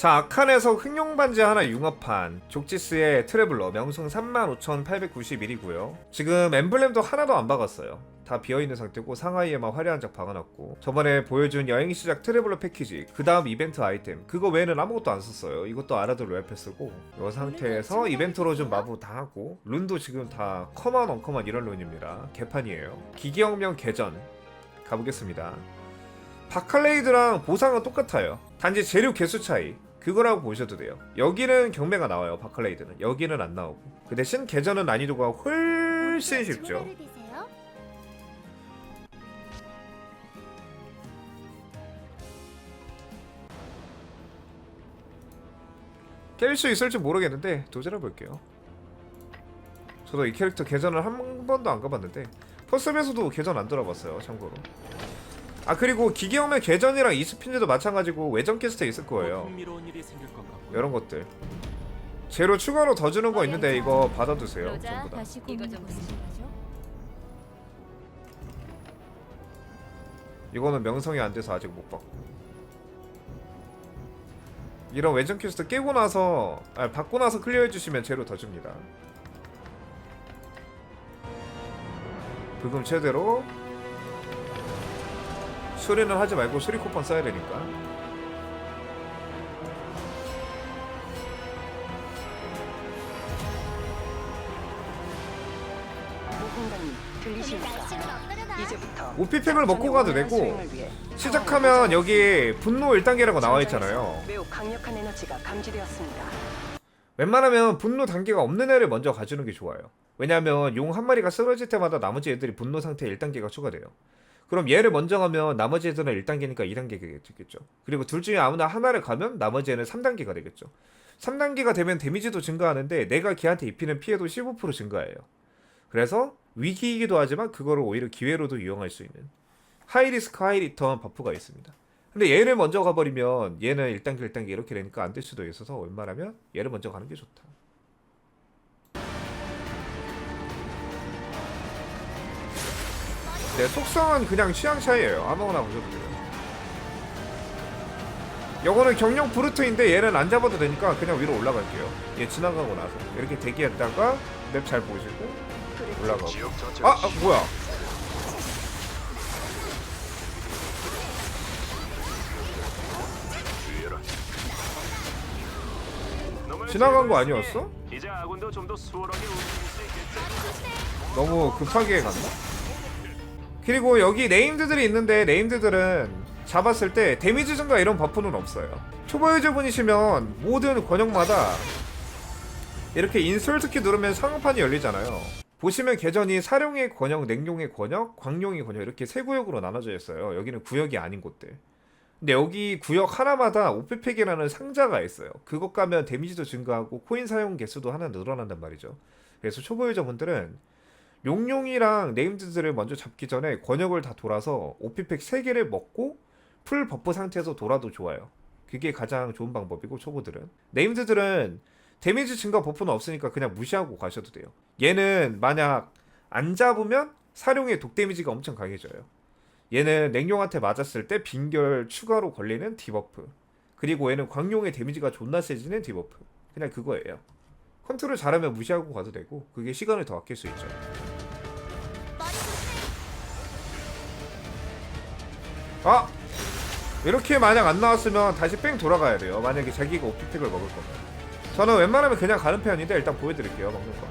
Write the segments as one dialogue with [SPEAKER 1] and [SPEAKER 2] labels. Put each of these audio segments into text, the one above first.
[SPEAKER 1] 자 아칸에서 흑룡 반지 하나 융합한 족지스의 트래블러 명성 35,891이고요. 지금 엠블렘도 하나도 안 박았어요. 다 비어있는 상태고 상하이에만 화려한 작 박아놨고. 저번에 보여준 여행 시작 트래블러 패키지 그 다음 이벤트 아이템 그거 외에는 아무것도 안 썼어요. 이것도 알아들 로얄패스고 이 상태에서 이벤트로 좀 마부 다 하고 룬도 지금 다 커먼 언커먼 이런 룬입니다. 개판이에요. 기계혁명 개전 가보겠습니다. 바칼레이드랑 보상은 똑같아요. 단지 재료 개수 차이. 그거라고 보셔도 돼요. 여기는 경매가 나와요. 바칼레이드는. 여기는 안 나오고. 그 대신 계전은 난이도가 훨씬 쉽죠. 깰 수 있을지 모르겠는데 도전해 볼게요. 저도 이 캐릭터 계전을 한 번도 안 가봤는데 퍼스에서도 계전 안 들어봤어요. 참고로. 아 그리고 기계형의 계전이랑 이스핀즈도 마찬가지고 외전 캐스트에 있을 거예요.
[SPEAKER 2] 흥미로운 일이 생길 것 같고.
[SPEAKER 1] 이런 것들. 재료 추가로 더 주는 거 있는데 이거 받아두세요. 전부 다.
[SPEAKER 3] 다시.
[SPEAKER 1] 이거는 명성이 안 돼서 아직 못 받고. 이런 외전 퀘스트 깨고 나서 아 받고 나서 클리어해 주시면 재료 더 줍니다. 부금 최대로 수리는 하지 말고 수리 쿠폰 써야 되니까.
[SPEAKER 4] 모hun가님 들리십니까? 이제부터
[SPEAKER 1] 오피팩을 먹고 가도 되고 시작하면 여기 분노 1단계라고 나와 있잖아요.
[SPEAKER 4] 매우 강력한 에너지가 감지되었습니다.
[SPEAKER 1] 웬만하면 분노 단계가 없는 애를 먼저 가주는 게 좋아요. 왜냐하면 용 한 마리가 쓰러질 때마다 나머지 애들이 분노 상태 1단계가 추가돼요. 그럼 얘를 먼저 가면 나머지 애들은 1단계니까 2단계가 되겠죠. 그리고 둘 중에 아무나 하나를 가면 나머지 애는 3단계가 되겠죠. 3단계가 되면 데미지도 증가하는데 내가 걔한테 입히는 피해도 15% 증가해요. 그래서 위기이기도 하지만 그거를 오히려 기회로도 이용할 수 있는 하이 리스크 하이 리턴 버프가 있습니다. 근데 얘를 먼저 가버리면 얘는 1단계 1단계 이렇게 되니까 안 될 수도 있어서 웬만하면 얘를 먼저 가는 게 좋다. 네, 속성은 그냥 취향 차이예요. 아무거나 보셔도 돼요. 요거는 경력 브루트인데 얘는 안 잡아도 되니까 그냥 위로 올라갈게요. 얘 지나가고 나서 이렇게 대기했다가 맵 잘 보시고 올라가고. 아, 아 뭐야? 지나간 거 아니었어? 너무 급하게 갔나? 그리고 여기 네임드들이 있는데 네임드들은 잡았을 때 데미지 증가 이런 버프는 없어요. 초보 유저분이시면 모든 권역마다 이렇게 인솔트키 누르면 상호판이 열리잖아요. 보시면 계전이 사룡의 권역, 냉룡의 권역, 광룡의 권역 이렇게 세 구역으로 나눠져 있어요. 여기는 구역이 아닌 곳들. 근데 여기 구역 하나마다 오페팩이라는 상자가 있어요. 그것 가면 데미지도 증가하고 코인 사용 개수도 하나 늘어난단 말이죠. 그래서 초보 유저분들은 용용이랑 네임드들을 먼저 잡기 전에 권역을 다 돌아서 오피팩 3개를 먹고 풀 버프 상태에서 돌아도 좋아요. 그게 가장 좋은 방법이고 초보들은 네임드들은 데미지 증가 버프는 없으니까 그냥 무시하고 가셔도 돼요. 얘는 만약 안 잡으면 사룡의 독 데미지가 엄청 강해져요. 얘는 냉룡한테 맞았을 때 빈결 추가로 걸리는 디버프. 그리고 얘는 광룡의 데미지가 존나 세지는 디버프. 그냥 그거예요. 컨트롤 잘하면 무시하고 가도 되고 그게 시간을 더 아낄 수 있죠. 아! 이렇게 만약 안 나왔으면 다시 뺑 돌아가야 돼요. 만약에 자기가 오피팩을 먹을 거면. 저는 웬만하면 그냥 가는 편인데 일단 보여드릴게요. 먹는 거.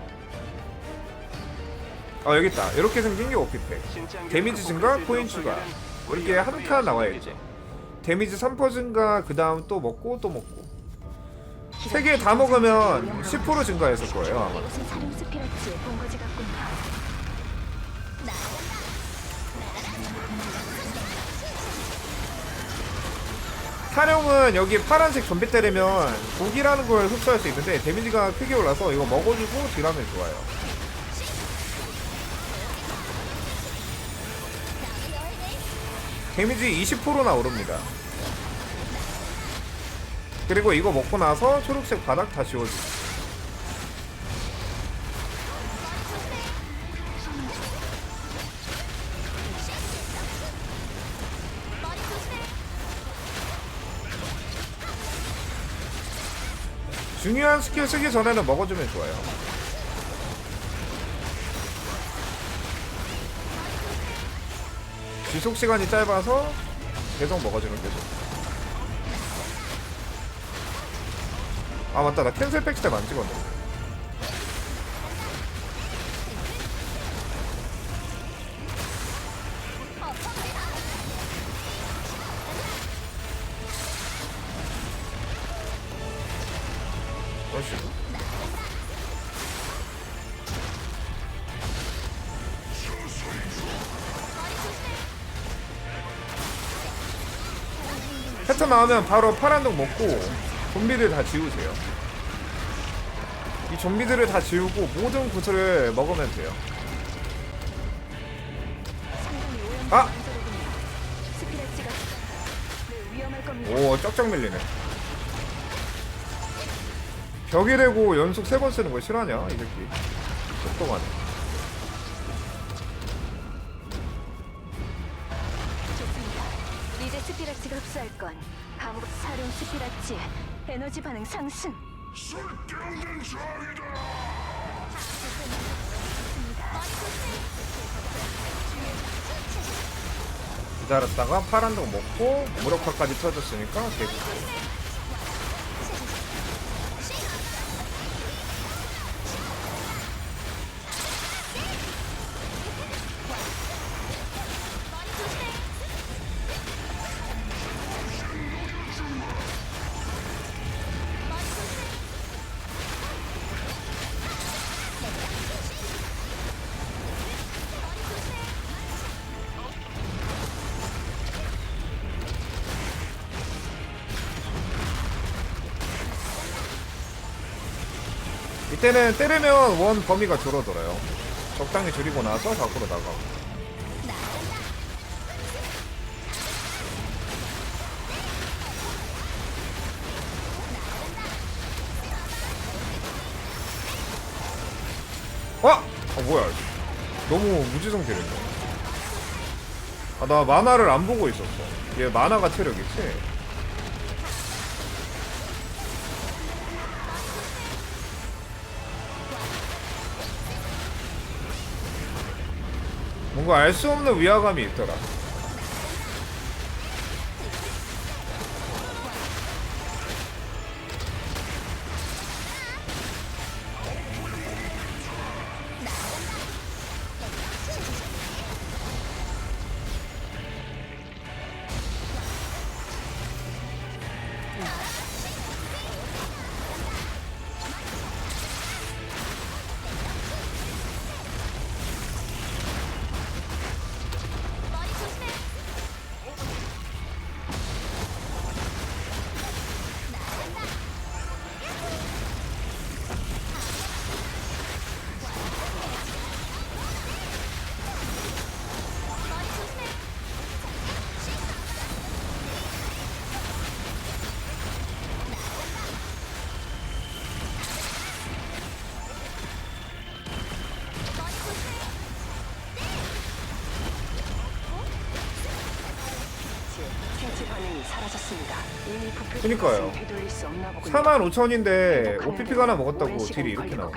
[SPEAKER 1] 아 여기 있다. 이렇게 생긴 게 오피팩. 데미지 증가, 코인 추가. 이렇게 한 칸 나와야지. 데미지 3% 증가, 그 다음 또 먹고 또 먹고. 세 개 다 먹으면 10% 증가했을 거예요 아마. 사령은 여기 파란색 좀비 때리면 독이라는 걸 흡수할 수 있는데 데미지가 크게 올라서 이거 먹어주고 딜하면 좋아요. 데미지 20%나 오릅니다. 그리고 이거 먹고 나서 초록색 바닥 다 지워주고. 중요한 스킬 쓰기 전에는 먹어주면 좋아요. 지속 시간이 짧아서 계속 먹어주는 게 좋아. 아 맞다 나 캔슬 팩 때만 찍었네. 패턴 나오면 바로 파란독 먹고 좀비들 다 지우세요. 이 좀비들을 다 지우고 모든 구슬을 먹으면 돼요. 아! 오 쩍쩍 밀리네. 벽이 되고 연속 세 번 쓰는 거 싫어하냐 이 새끼. 똑똑하네.
[SPEAKER 4] 스피라치가 흡수할 건 감옥 사룡 스피라치 에너지 반응 상승.
[SPEAKER 1] 기다렸다가 파란독 먹고 무력화까지 터졌으니까 개구. 이때는 때리면 원 범위가 줄어들어요. 적당히 줄이고 나서 밖으로 나가고. 와! 아 뭐야? 너무 무지성 때렸네. 아나 만화를 안 보고 있었어. 얘 만화가 체력이지? 알 수 없는 위화감이 있더라. 그니까요.
[SPEAKER 4] 되돌릴 수 없나 보군요.
[SPEAKER 1] 4만 5천인데
[SPEAKER 4] 회복하는데
[SPEAKER 1] OPP가 하나 먹었다고 딜이 이렇게 나와.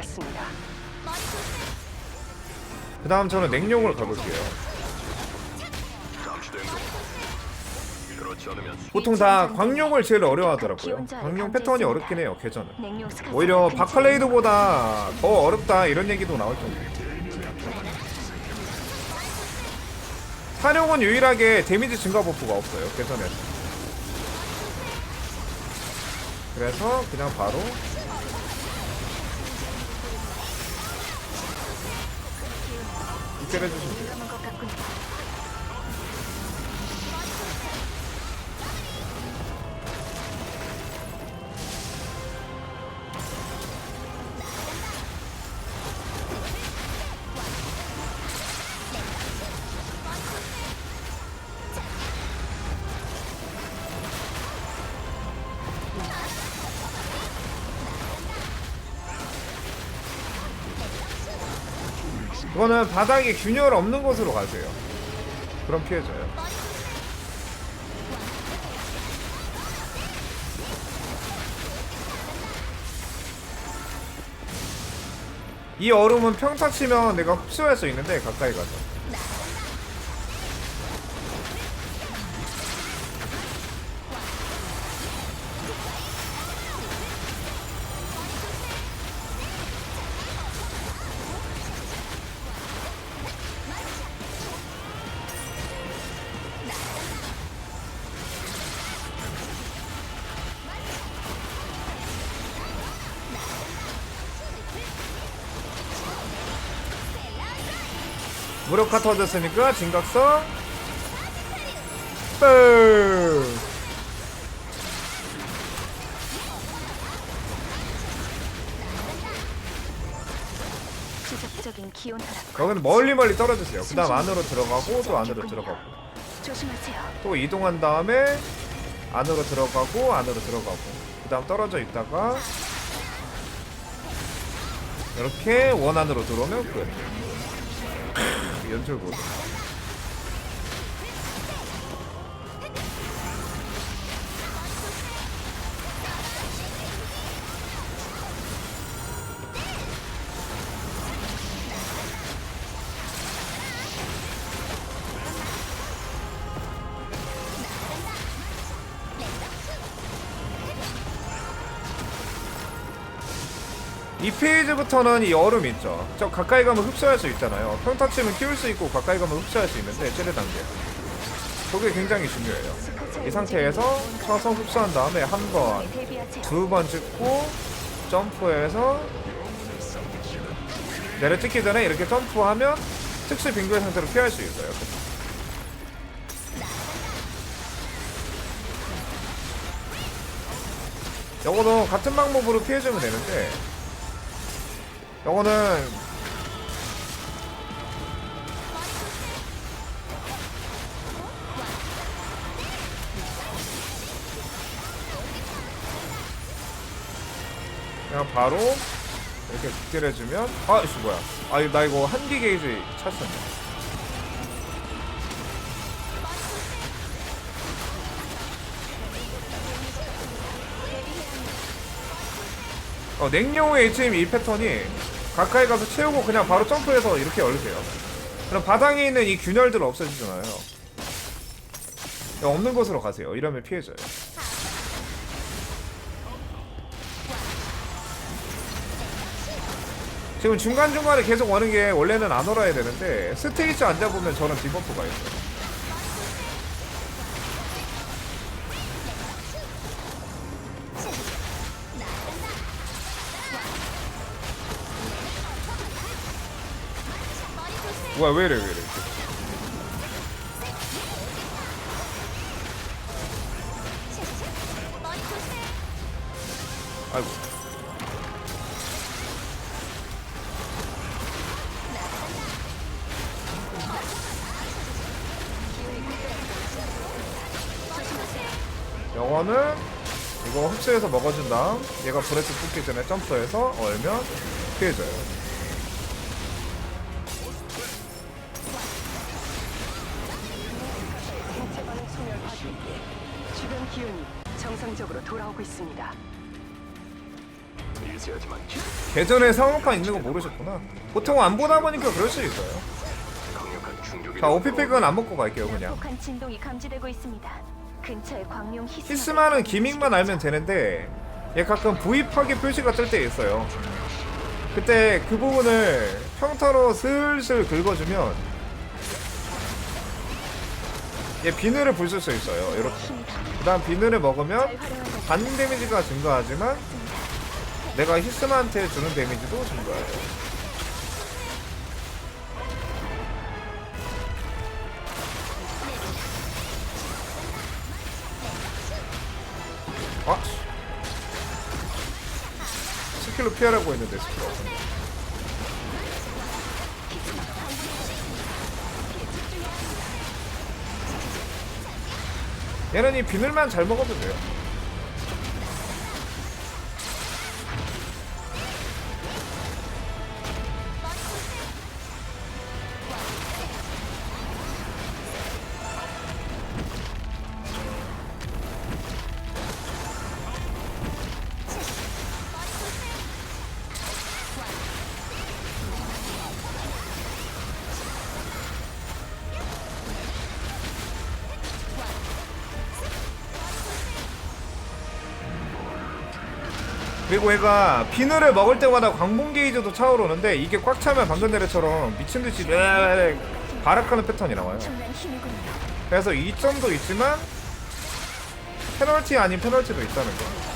[SPEAKER 1] 그 다음 저는 냉룡을 가볼게요. 보통 다 광룡을 제일 어려워하더라고요. 광룡 패턴이 어렵긴 해요,
[SPEAKER 4] 스카스
[SPEAKER 1] 오히려 바칼레이드보다 더 어렵다 이런 얘기도 나올 정도예요. 사령은 유일하게 데미지 증가 버프가 없어요, 개전에는. 그래서 그냥 바로 입결해 주시면 돼요. 그러면 바닥에 균열 없는 곳으로 가세요. 그럼 피해져요. 이 얼음은 평타 치면 내가 흡수할 수 있는데 가까이 가서 무력화 터졌으니까 진각성.
[SPEAKER 4] 기온 하락.
[SPEAKER 1] 여기는 멀리 멀리 떨어지세요. 그 다음 안으로 들어가고 또 안으로 들어가고.
[SPEAKER 4] 조심하세요.
[SPEAKER 1] 또 이동한 다음에 안으로 들어가고 안으로 들어가고. 그 다음 떨어져 있다가 이렇게 원 안으로 들어오면 끝 연출 보 이 페이지부터는 이 얼음 있죠. 저 가까이 가면 흡수할 수 있잖아요. 평타 치면 키울 수 있고 가까이 가면 흡수할 수 있는데 최대 단계. 그게 굉장히 중요해요. 이 상태에서 쳐서 흡수한 다음에 한 번. 두 번 찍고 점프해서 내려 찍기 전에 이렇게 점프하면 특수 빙고의 상태로 피할 수 있어요. 요거도 같은 방법으로 피해주면 되는데 요거는 그냥 바로 이렇게 극딜 해주면 아씨 뭐야. 아나 이거 한기 게이지 찼었네. 어, 냉룡의 HM 이 패턴이 가까이 가서 채우고 그냥 바로 점프해서 이렇게 열으세요. 그럼 바닥에 있는 이 균열들 없어지잖아요. 없는 곳으로 가세요. 이러면 피해져요. 지금 중간중간에 계속 오는 게 원래는 안 올아야 되는데 스테이지 앉아보면 저는 디버프가 있어요 뭐야 왜 이래 왜 이래? 아이고. 영어는 이거 흡수해서 먹어준 다음 얘가 브레스 뽑기 전에 점프해서 얼면 피해져요
[SPEAKER 3] 있습니다.
[SPEAKER 1] 예전에 상업판 있는 거 모르셨구나 보통 안 보다 보니까 그럴 수 있어요
[SPEAKER 2] 강력한 충격이
[SPEAKER 1] 자 오피팩은 안 먹고 갈게요 그냥
[SPEAKER 4] 약속한 진동이 감지되고 있습니다. 근처에 광룡 히스마.
[SPEAKER 1] 히스마는 기믹만 알면 되는데 얘 가끔 파괴 표시가 뜰 때 있어요. 그때 그 부분을 평타로 슬슬 긁어주면 얘 비늘을 부술 수 있어요. 이렇게. 그 다음 비늘을 먹으면 반응 데미지가 증가하지만 내가 히스마한테 주는 데미지도 증가해요. 아! 스킬로 피하라고 했는데 스킬 없 얘는 이 비늘만 잘 먹어도 돼요. 그리고 얘가 비늘을 먹을 때마다 광봉 게이지도 차오르는데 이게 꽉 차면 방금 전에처럼 미친듯이 레레레 발악하는 패턴이 나와요. 그래서 이점도 있지만 페널티 아닌 페널티도 있다는 거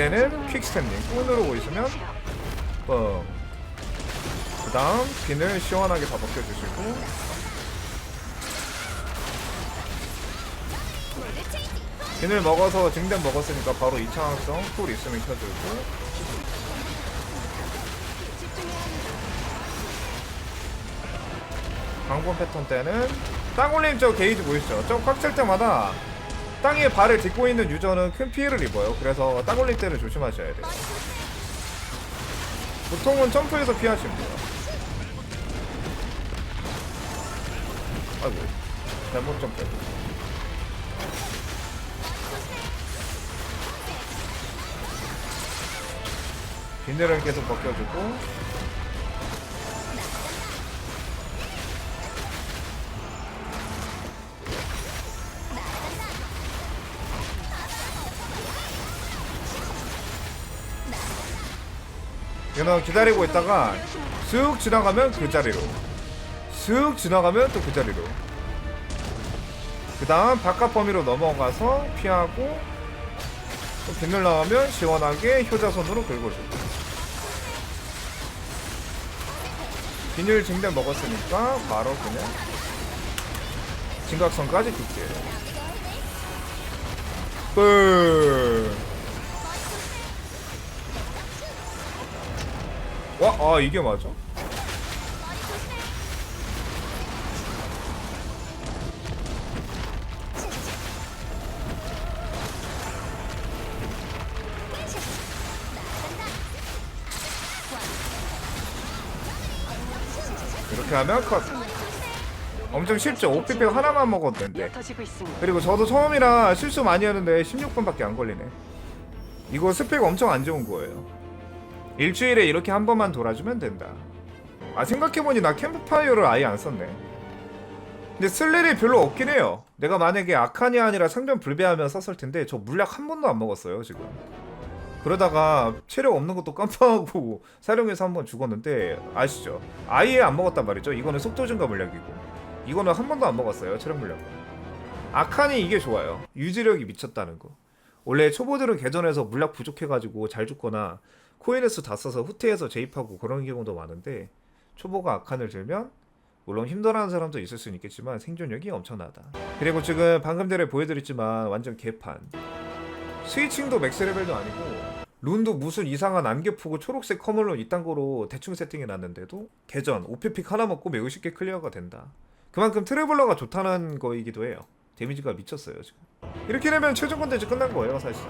[SPEAKER 1] 때는 퀵 스탠딩 꾹 누르고 있으면 뻥. 그 다음 비늘 시원하게 다 벗겨주시고 비늘 먹어서 증된 먹었으니까 바로 이창학성 쿨 있으면 켜주고 광범 패턴 때는 땅 올림 저 게이지 보이시죠? 저 꽉찰 때마다 땅에 발을 딛고 있는 유저는 큰 피해를 입어요. 그래서 땅 올림 때를 조심하셔야 돼요. 보통은 점프해서 피하시면 돼요. 아이고, 잘못 점프. 비늘을 계속 벗겨주고 얘는 기다리고 있다가 쓱 지나가면 그 자리로. 쓱 지나가면 또 그 자리로. 그 다음 바깥 범위로 넘어가서 피하고 또 비늘 나오면 시원하게 효자손으로 긁어주고. 비늘 증대 먹었으니까 바로 그냥 진각선까지 긁게. 뿌 와, 아 이게 맞아? 이렇게 하면 컷. 엄청 쉽죠? OPP 하나만 먹어도 된대.
[SPEAKER 3] 있습니다.
[SPEAKER 1] 그리고 저도 처음이라 실수 많이 하는데 16분밖에 안 걸리네. 이거 스펙 엄청 안 좋은 거예요. 일주일에 이렇게 한 번만 돌아주면 된다. 아 생각해보니 나 캠프파이어를 아예 안 썼네. 근데 쓸 일이 별로 없긴 해요. 내가 만약에 아칸이 아니라 상점 불배하면 썼을 텐데 저 물약 한 번도 안 먹었어요 지금. 그러다가 체력 없는 것도 깜빡하고 사령해서 한 번 죽었는데 아시죠? 아예 안 먹었단 말이죠. 이거는 속도 증가 물약이고 이거는 한 번도 안 먹었어요 체력 물약. 아칸이 이게 좋아요. 유지력이 미쳤다는 거. 원래 초보들은 개전에서 물약 부족해가지고 잘 죽거나 코인에스 다 써서 후퇴해서 재입하고 그런 경우도 많은데 초보가 아칸을 들면 물론 힘들어하는 사람도 있을 수는 있겠지만 생존력이 엄청나다. 그리고 지금 방금 전에 보여드렸지만 완전 개판. 스위칭도 맥스 레벨도 아니고 룬도 무슨 이상한 안개푸고 초록색 커멀론 이딴 거로 대충 세팅해 놨는데도 개전 오피픽 하나 먹고 매우 쉽게 클리어가 된다. 그만큼 트래블러가 좋다는 거이기도 해요. 데미지가 미쳤어요 지금. 이렇게 되면 최종 컨텐츠 끝난 거예요 사실.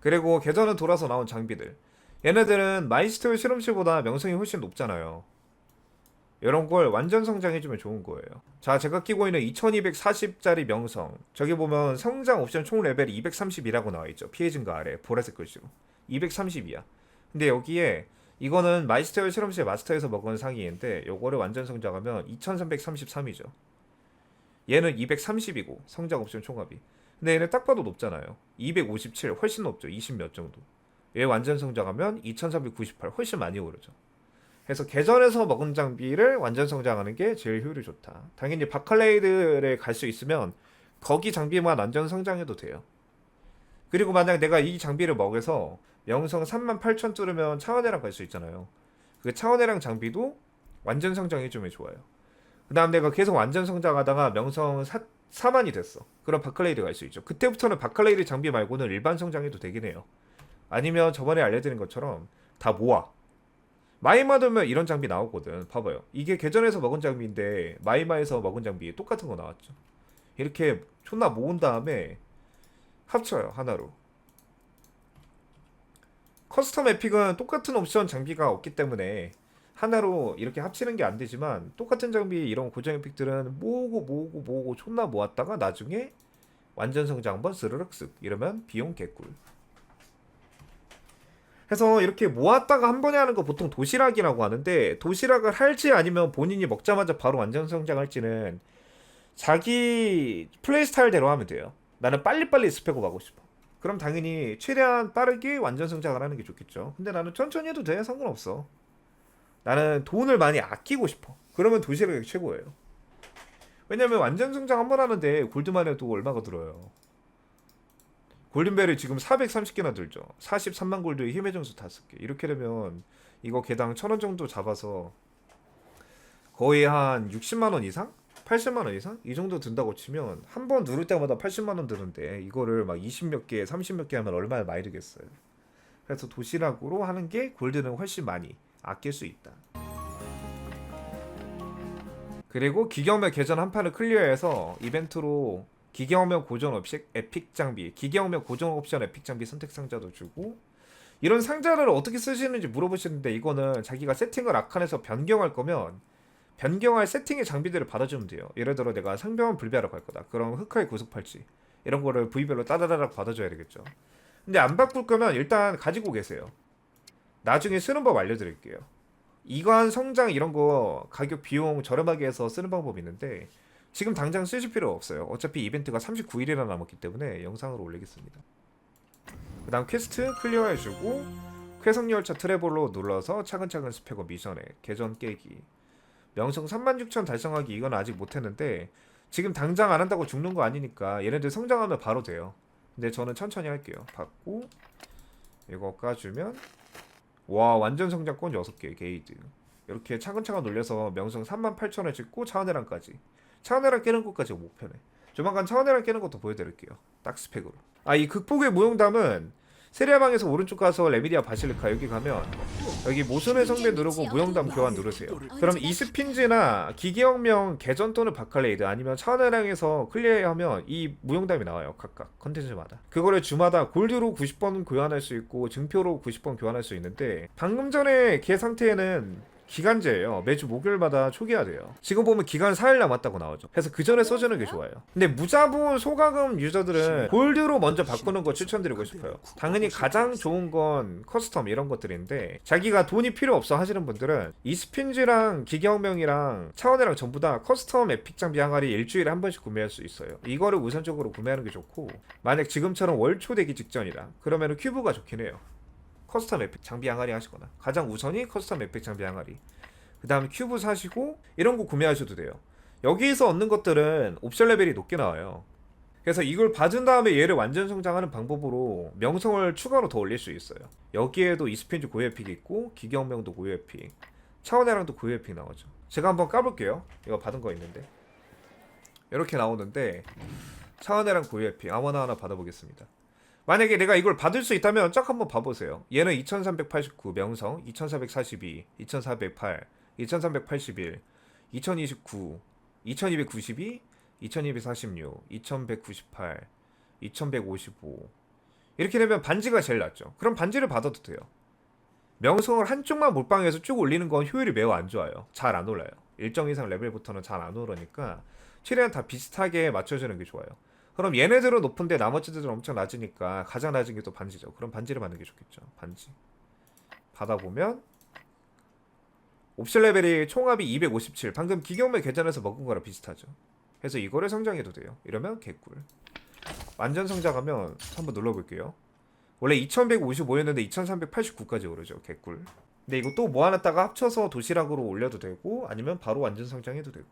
[SPEAKER 1] 그리고 개전은 돌아서 나온 장비들. 얘네들은 마이스터 실험실보다 명성이 훨씬 높잖아요. 이런 걸 완전 성장해주면 좋은 거예요. 자, 제가 끼고 있는 2240짜리 명성. 저기 보면 성장 옵션 총 레벨이 230이라고 나와 있죠. 피해 증가 아래 보라색 글씨로. 230이야. 근데 여기에 이거는 마이스터 실험실 마스터에서 먹은 상이인데 요거를 완전 성장하면 2333이죠. 얘는 230이고 성장 옵션 총합이. 근데 얘는 딱 봐도 높잖아요. 257 훨씬 높죠. 20 몇 정도. 얘 완전 성장하면 2398 훨씬 많이 오르죠. 그래서 개전에서 먹은 장비를 완전 성장하는 게 제일 효율이 좋다. 당연히 바칼레이드에 갈 수 있으면 거기 장비만 완전 성장해도 돼요. 그리고 만약 내가 이 장비를 먹여서 명성 38,000 뚫으면 차원회랑 갈 수 있잖아요. 그 차원회랑 장비도 완전 성장해주면 좋아요. 그 다음 내가 계속 완전 성장하다가 명성 4, 4만이 됐어. 그럼 바칼레이드 갈 수 있죠. 그때부터는 바칼레이드 장비 말고는 일반 성장해도 되긴 해요. 아니면 저번에 알려드린 것처럼 다 모아. 마이마 들면 이런 장비 나오거든. 봐봐요. 이게 개전에서 먹은 장비인데 마이마에서 먹은 장비 똑같은 거 나왔죠. 이렇게 존나 모은 다음에 합쳐요 하나로. 커스텀 에픽은 똑같은 옵션 장비가 없기 때문에 하나로 이렇게 합치는 게 안 되지만 똑같은 장비 이런 고정 에픽들은 모으고 모으고 모으고 존나 모았다가 나중에 완전 성장 한번 스르륵 쓱 이러면 비용 개꿀. 해서 이렇게 모았다가 한 번에 하는 거 보통 도시락이라고 하는데 도시락을 할지 아니면 본인이 먹자마자 바로 완전 성장할지는 자기 플레이 스타일대로 하면 돼요. 나는 빨리빨리 스펙업 하고 싶어. 그럼 당연히 최대한 빠르게 완전 성장을 하는 게 좋겠죠. 근데 나는 천천히 해도 돼. 상관없어. 나는 돈을 많이 아끼고 싶어. 그러면 도시락이 최고예요. 왜냐면 완전 성장 한 번 하는데 골드만 해도 얼마가 들어요. 골든벨이 지금 430개나 들죠. 43만 골드에 힘의 점수 5개. 이렇게 되면 이거 개당 1000원 정도 잡아서 거의 한 60만 원 이상? 80만 원 이상? 이 정도 든다고 치면 한 번 누를 때마다 80만 원 드는데 이거를 막 20몇 개, 30몇 개 하면 얼마나 많이 들겠어요. 그래서 도시락으로 하는 게 골드는 훨씬 많이 아낄 수 있다. 그리고 기경매 계전 한 판을 클리어해서 이벤트로 기경명 고정 옵션 에픽 장비, 기경명 고정 옵션 에픽 장비 선택 상자도 주고 이런 상자를 어떻게 쓰시는지 물어보시는데 이거는 자기가 세팅을 아칸에서 변경할 거면 변경할 세팅의 장비들을 받아주면 돼요. 예를 들어 내가 상병원 불비하러 갈 거다. 그럼 흑화의 구속 팔찌 이런 거를 부위별로 따다다닥 받아줘야 되겠죠. 근데 안 바꿀 거면 일단 가지고 계세요. 나중에 쓰는 법 알려드릴게요. 이관 성장 이런 거 가격 비용 저렴하게 해서 쓰는 방법이 있는데 지금 당장 쓰실 필요 없어요. 어차피 이벤트가 39일이나 남았기 때문에 영상으로 올리겠습니다. 그 다음 퀘스트 클리어해주고 쾌성열차 트래블로 눌러서 차근차근 스펙업 미션에 계전 깨기 명성 36,000 달성하기 이건 아직 못했는데 지금 당장 안 한다고 죽는 거 아니니까 얘네들 성장하면 바로 돼요. 근데 저는 천천히 할게요. 받고 이거 까주면 와 완전 성장권 6개 게이드 이렇게 차근차근 놀려서 명성 38,000을 찍고 차원회랑까지. 차원회랑 깨는 것까지 목표네. 조만간 차원회랑 깨는 것도 보여드릴게요. 딱 스펙으로. 아 이 극복의 무용담은 세리아방에서 오른쪽 가서 레미디아 바실리카 여기 가면 여기 모순의 성대 누르고 무용담 교환 누르세요. 그럼 이스핀즈나 기계혁명 개전 또는 바칼레이드 아니면 차원회랑에서 클리어하면 이 무용담이 나와요 각각 컨텐츠마다. 그거를 주마다 골드로 90번 교환할 수 있고 증표로 90번 교환할 수 있는데 방금 전에 걔 상태에는 기간제예요. 매주 목요일마다 초기화 돼요. 지금 보면 기간 4일 남았다고 나오죠. 그래서 그 전에 써주는 게 좋아요. 근데 무자본 소가금 유저들은 골드로 먼저 바꾸는 거 추천드리고 싶어요. 당연히 가장 좋은 건 커스텀 이런 것들인데 자기가 돈이 필요 없어 하시는 분들은 이스핀즈랑 기경명이랑 차원이랑 전부 다 커스텀 에픽 장비 항아리 일주일에 한 번씩 구매할 수 있어요. 이거를 우선적으로 구매하는 게 좋고 만약 지금처럼 월초 되기 직전이다. 그러면 큐브가 좋긴 해요. 커스텀 에픽 장비 항아리 하시거나. 가장 우선이 커스텀 에픽 장비 항아리. 그 다음에 큐브 사시고 이런 거 구매하셔도 돼요. 여기에서 얻는 것들은 옵션 레벨이 높게 나와요. 그래서 이걸 받은 다음에 얘를 완전 성장하는 방법으로 명성을 추가로 더 올릴 수 있어요. 여기에도 이스핀즈 고유 에픽이 있고 기경명도 고유 에픽 차원해랑도 고유 에픽 나오죠. 제가 한번 까볼게요. 이거 받은 거 있는데. 이렇게 나오는데 차원해랑 고유 에픽 아무나 하나 받아보겠습니다 만약에 내가 이걸 받을 수 있다면 쫙 한번 봐보세요. 얘는 2389 명성, 2442, 2408, 2381, 2029, 2292, 2246, 2198, 2155 이렇게 되면 반지가 제일 낫죠. 그럼 반지를 받아도 돼요. 명성을 한쪽만 몰빵해서 쭉 올리는 건 효율이 매우 안 좋아요. 잘 안 올라요. 일정 이상 레벨부터는 잘 안 오르니까 최대한 다 비슷하게 맞춰주는 게 좋아요. 그럼 얘네들은 높은데 나머지들은 엄청 낮으니까 가장 낮은 게 또 반지죠. 그럼 반지를 받는 게 좋겠죠. 반지. 받아보면 옵션 레벨이 총합이 257. 방금 기경매 계산해서 먹은 거랑 비슷하죠. 그래서 이거를 성장해도 돼요. 이러면 개꿀. 완전 성장하면 한번 눌러볼게요. 원래 2155였는데 2389까지 오르죠. 개꿀. 근데 이거 또 모아놨다가 합쳐서 도시락으로 올려도 되고 아니면 바로 완전 성장해도 되고